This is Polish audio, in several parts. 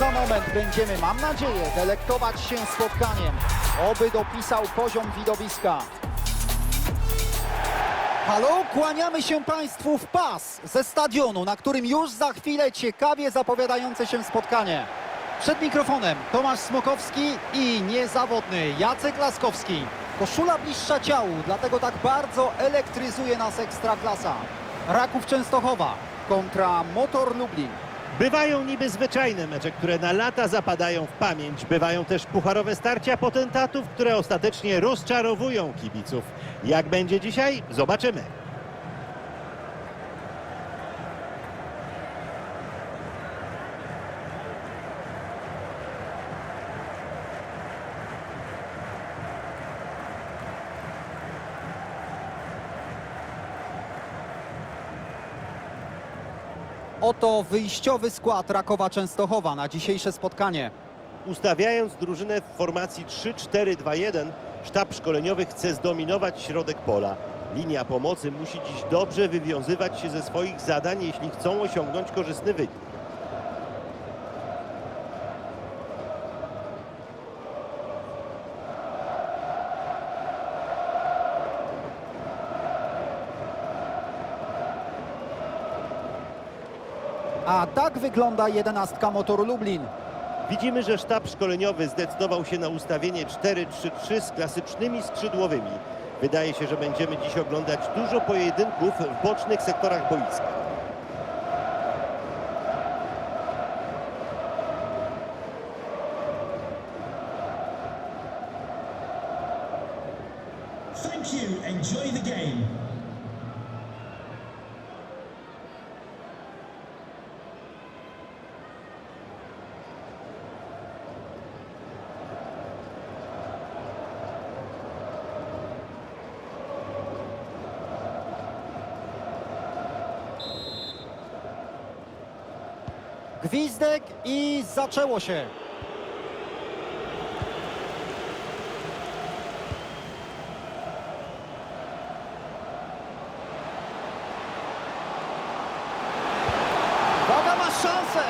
za moment będziemy, mam nadzieję, delektować się spotkaniem. Oby dopisał poziom widowiska. Halo, kłaniamy się Państwu w pas ze stadionu, na którym już za chwilę ciekawie zapowiadające się spotkanie. Przed mikrofonem Tomasz Smokowski i niezawodny Jacek Laskowski. Koszula bliższa ciału, dlatego tak bardzo elektryzuje nas Ekstraklasa. Raków Częstochowa kontra Motor Lublin. Bywają niby zwyczajne mecze, które na lata zapadają w pamięć. Bywają też pucharowe starcia potentatów, które ostatecznie rozczarowują kibiców. Jak będzie dzisiaj? Zobaczymy. Oto wyjściowy skład Rakowa Częstochowa na dzisiejsze spotkanie. Ustawiając drużynę w formacji 3-4-2-1, sztab szkoleniowy chce zdominować środek pola. Linia pomocy musi dziś dobrze wywiązywać się ze swoich zadań, jeśli chcą osiągnąć korzystny wynik. A tak wygląda jedenastka Motoru Lublin. Widzimy, że sztab szkoleniowy zdecydował się na ustawienie 4-3-3 z klasycznymi skrzydłowymi. Wydaje się, że będziemy dziś oglądać dużo pojedynków w bocznych sektorach boiska. Thank you. Enjoy the game. Gwizdek i zaczęło się. Uwaga, ma szansę!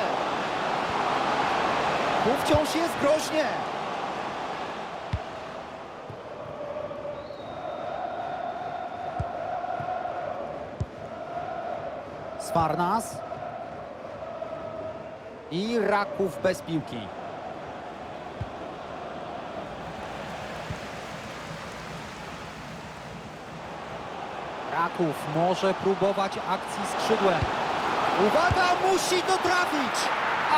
Tu wciąż jest groźnie. I Raków bez piłki. Raków może próbować akcji skrzydłem. Uwaga, musi to trafić!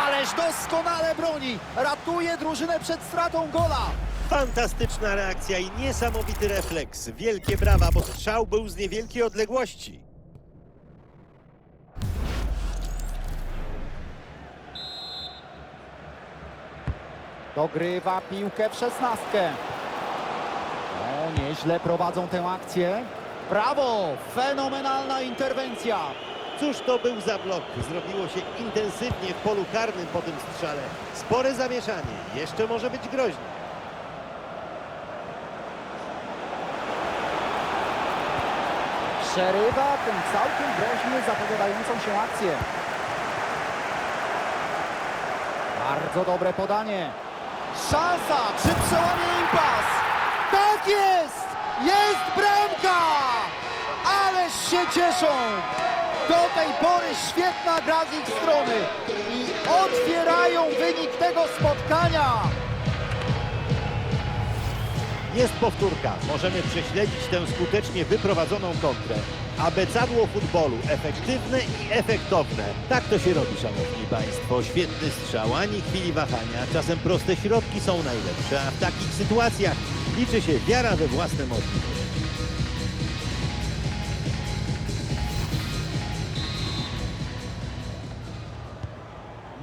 Ależ doskonale broni! Ratuje drużynę przed stratą gola! Fantastyczna reakcja i niesamowity refleks. Wielkie brawa, bo strzał był z niewielkiej odległości. Dogrywa piłkę w szesnastkę. No, nieźle prowadzą tę akcję. Brawo! Fenomenalna interwencja! Cóż to był za blok? Zrobiło się intensywnie w polu karnym po tym strzale. Spore zamieszanie. Jeszcze może być groźnie. Przerywa tę całkiem groźnie zapowiadającą się akcję. Bardzo dobre podanie. Szansa! Czy przełamie impas? Tak jest! Jest bramka! Ależ się cieszą! Do tej pory świetna gra z ich strony i otwierają wynik tego spotkania. Jest powtórka. Możemy prześledzić tę skutecznie wyprowadzoną kontrę. Abecadło futbolu. Efektywne i efektowne. Tak to się robi, szanowni państwo. Świetny strzał, ani chwili wahania. Czasem proste środki są najlepsze, a w takich sytuacjach liczy się wiara we własne możliwości.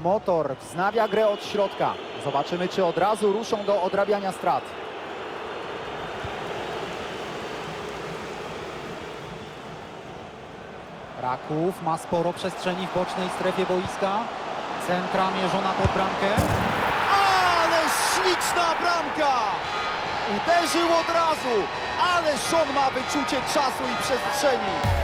Motor wznawia grę od środka. Zobaczymy, czy od razu ruszą do odrabiania strat. Raków ma sporo przestrzeni w bocznej strefie boiska. Centra mierzona pod bramkę. Ale śliczna bramka! Uderzył od razu, ale on ma wyczucie czasu i przestrzeni.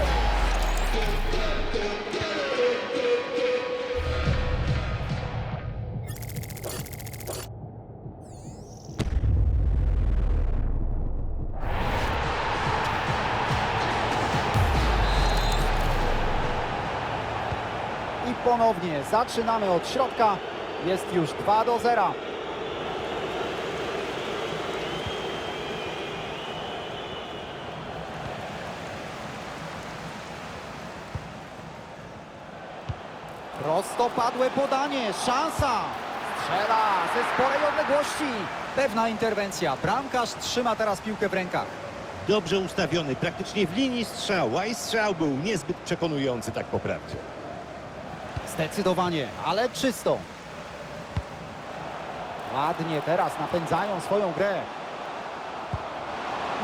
Ponownie zaczynamy od środka. Jest już 2 do 0. Prostopadłe podanie, szansa! Strzela ze sporej odległości. Pewna interwencja. Bramkarz trzyma teraz piłkę w rękach. Dobrze ustawiony, praktycznie w linii strzału, a i strzał był niezbyt przekonujący, tak po prawdzie. Zdecydowanie, ale czysto. Ładnie teraz napędzają swoją grę.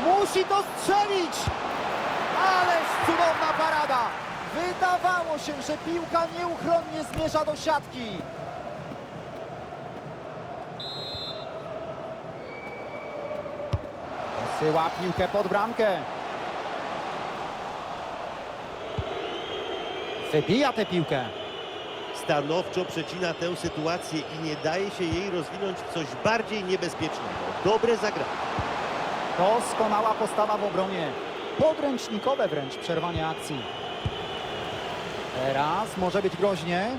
Musi to strzelić! Ależ cudowna parada! Wydawało się, że piłka nieuchronnie zmierza do siatki. Posyła piłkę pod bramkę. Wybija tę piłkę. Stanowczo przecina tę sytuację i nie daje się jej rozwinąć w coś bardziej niebezpiecznego. Dobre zagranie. Doskonała postawa w obronie. Podręcznikowe wręcz przerwanie akcji. Teraz może być groźnie.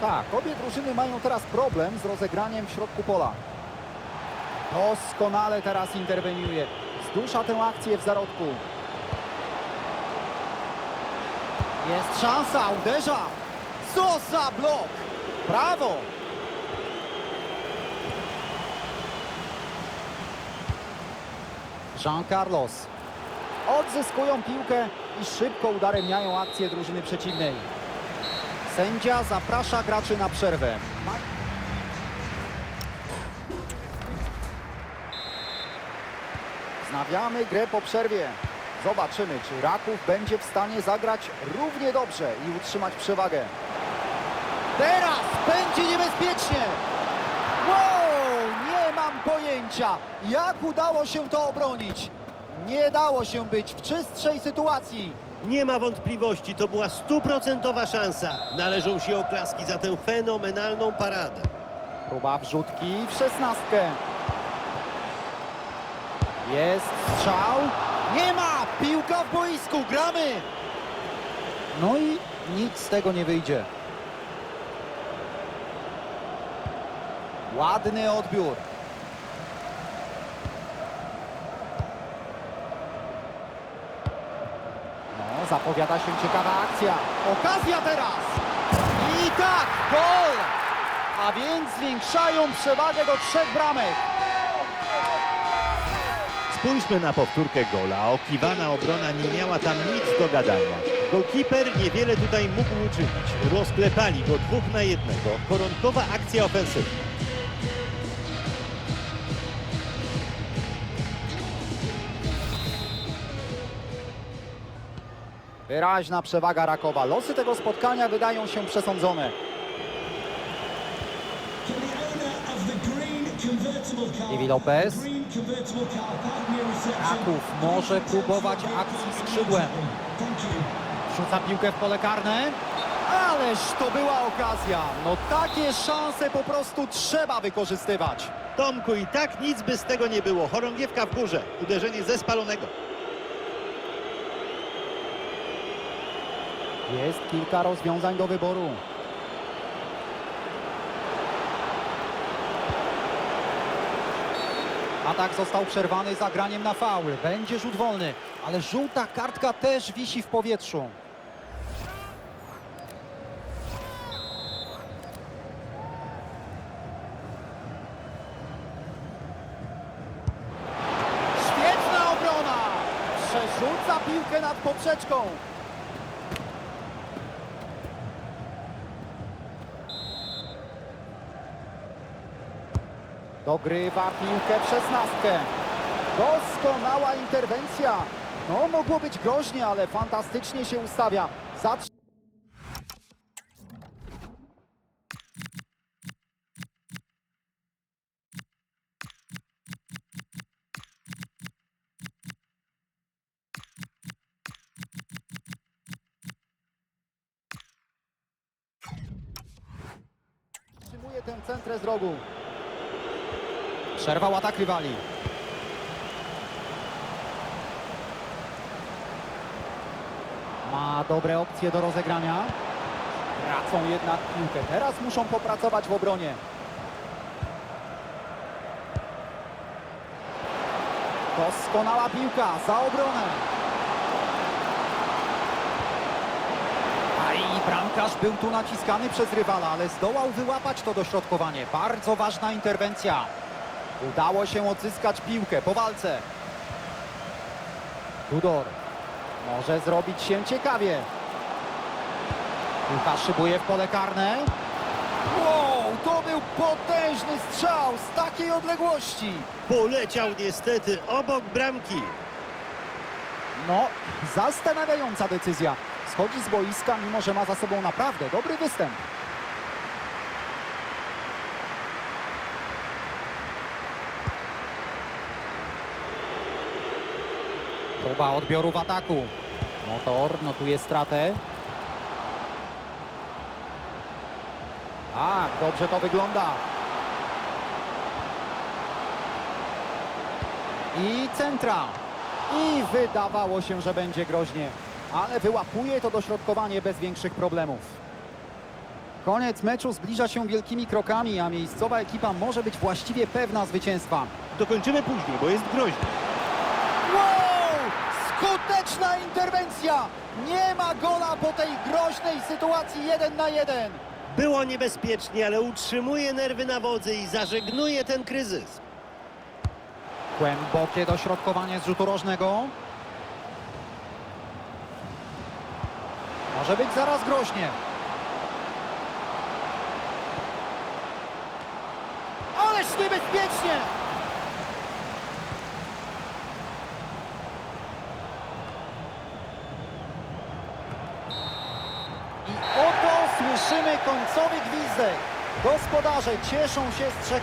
Tak, obie drużyny mają teraz problem z rozegraniem w środku pola. Doskonale teraz interweniuje. Zdusza tę akcję w zarodku. Jest szansa, uderza. Co za blok! Brawo! Jean Carlos. Odzyskują piłkę i szybko udaremniają akcję drużyny przeciwnej. Sędzia zaprasza graczy na przerwę. Znawiamy grę po przerwie. Zobaczymy, czy Raków będzie w stanie zagrać równie dobrze i utrzymać przewagę. Teraz będzie niebezpiecznie. Wow, nie mam pojęcia, jak udało się to obronić. Nie dało się być w czystszej sytuacji. Nie ma wątpliwości, to była stuprocentowa szansa. Należą się oklaski za tę fenomenalną paradę. Próba wrzutki w szesnastkę. Jest strzał. Nie ma! Piłka w boisku, gramy! No i nic z tego nie wyjdzie. Ładny odbiór. No, zapowiada się ciekawa akcja. Okazja teraz! I tak, gol! A więc zwiększają przewagę do trzech bramek. Spójrzmy na powtórkę gola. Okiwana obrona nie miała tam nic do gadania. Golkiper niewiele tutaj mógł uczynić. Rozklepali go dwóch na jednego. Koronkowa akcja ofensywna. Wyraźna przewaga Rakowa. Losy tego spotkania wydają się przesądzone. Iwi Lopez. Green convertible car. Pardon your reception. Raków może próbować akcji skrzydłem. Rzuca piłkę w pole karne. Ależ to była okazja. No takie szanse po prostu trzeba wykorzystywać. Tomku i tak nic by z tego nie było. Chorągiewka w górze. Uderzenie ze spalonego. Jest kilka rozwiązań do wyboru. Atak został przerwany zagraniem na faul. Będzie rzut wolny, ale żółta kartka też wisi w powietrzu. Świetna obrona! Przerzuca piłkę nad poprzeczką. Dogrywa piłkę w szesnastkę. Doskonała interwencja. No, mogło być groźnie, ale fantastycznie się ustawia. Zatrzy... Trzymuje tę centrę z rogu. Przerwał atak rywali. Ma dobre opcje do rozegrania. Tracą jednak piłkę. Teraz muszą popracować w obronie. Doskonała piłka za obronę. A i bramkarz był tu naciskany przez rywala, ale zdołał wyłapać to dośrodkowanie. Bardzo ważna interwencja. Udało się odzyskać piłkę po walce. Tudor może zrobić się ciekawie. Piłka szybuje w pole karne. Wow, to był potężny strzał z takiej odległości. Poleciał niestety obok bramki. No, zastanawiająca decyzja. Schodzi z boiska, mimo że ma za sobą naprawdę dobry występ. Próba odbioru w ataku. Motor notuje stratę. Tak, dobrze to wygląda. I centra. I wydawało się, że będzie groźnie, ale wyłapuje to dośrodkowanie bez większych problemów. Koniec meczu zbliża się wielkimi krokami, a miejscowa ekipa może być właściwie pewna zwycięstwa. Dokończymy później, bo jest groźny. Wow! Skuteczna interwencja! Nie ma gola po tej groźnej sytuacji 1 na 1. Było niebezpiecznie, ale utrzymuje nerwy na wodzy i zażegnuje ten kryzys. Głębokie dośrodkowanie z rzutu rożnego. Może być zaraz groźnie. Ależ niebezpiecznie! Końcowy gwizdek. Gospodarze cieszą się z trzech